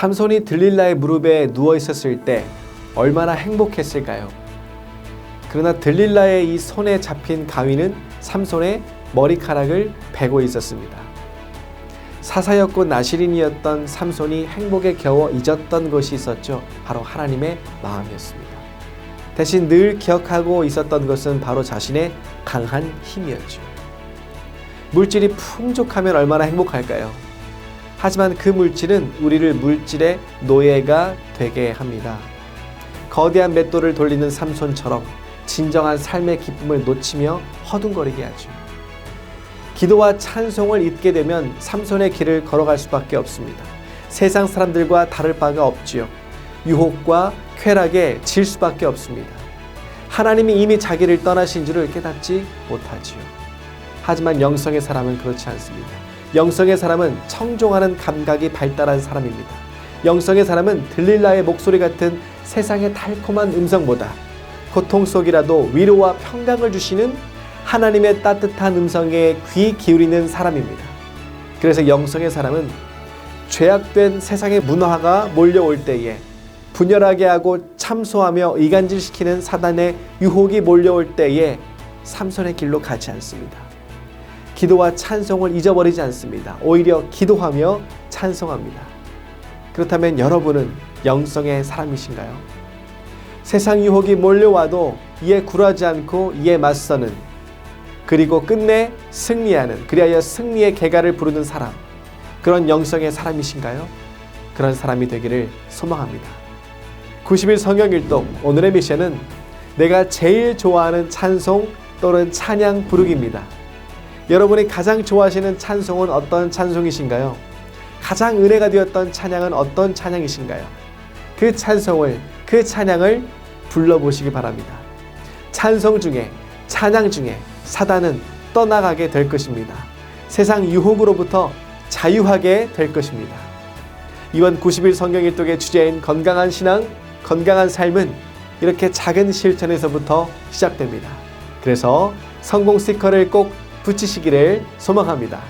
삼손이 들릴라의 무릎에 누워 있었을 때 얼마나 행복했을까요? 그러나 들릴라의 이 손에 잡힌 가위는 삼손의 머리카락을 베고 있었습니다. 사사였고 나시린이었던 삼손이 행복에 겨워 잊었던 것이 있었죠. 바로 하나님의 마음이었습니다. 대신 늘 기억하고 있었던 것은 바로 자신의 강한 힘이었죠. 물질이 풍족하면 얼마나 행복할까요? 하지만 그 물질은 우리를 물질의 노예가 되게 합니다. 거대한 맷돌을 돌리는 삼손처럼 진정한 삶의 기쁨을 놓치며 허둥거리게 하죠. 기도와 찬송을 잊게 되면 삼손의 길을 걸어갈 수밖에 없습니다. 세상 사람들과 다를 바가 없지요. 유혹과 쾌락에 질 수밖에 없습니다. 하나님이 이미 자기를 떠나신 줄을 깨닫지 못하지요. 하지만 영성의 사람은 그렇지 않습니다. 영성의 사람은 청종하는 감각이 발달한 사람입니다. 영성의 사람은 들릴라의 목소리 같은 세상의 달콤한 음성보다 고통 속이라도 위로와 평강을 주시는 하나님의 따뜻한 음성에 귀 기울이는 사람입니다. 그래서 영성의 사람은 죄악된 세상의 문화가 몰려올 때에 분열하게 하고 참소하며 이간질시키는 사단의 유혹이 몰려올 때에 삼손의 길로 가지 않습니다. 기도와 찬송을 잊어버리지 않습니다. 오히려 기도하며 찬송합니다. 그렇다면 여러분은 영성의 사람이신가요? 세상 유혹이 몰려와도 이에 굴하지 않고 이에 맞서는 그리고 끝내 승리하는 그리하여 승리의 개가를 부르는 사람 그런 영성의 사람이신가요? 그런 사람이 되기를 소망합니다. 90일 성경 일동 오늘의 미션은 내가 제일 좋아하는 찬송 또는 찬양 부르기입니다. 여러분이 가장 좋아하시는 찬송은 어떤 찬송이신가요? 가장 은혜가 되었던 찬양은 어떤 찬양이신가요? 그 찬송을 그 찬양을 불러보시기 바랍니다. 찬송 중에 찬양 중에 사단은 떠나가게 될 것입니다. 세상 유혹으로부터 자유하게 될 것입니다. 이번 90일 성경 일독의 주제인 건강한 신앙, 건강한 삶은 이렇게 작은 실천에서부터 시작됩니다. 그래서 성공 스티커를 꼭 붙이시기를 소망합니다.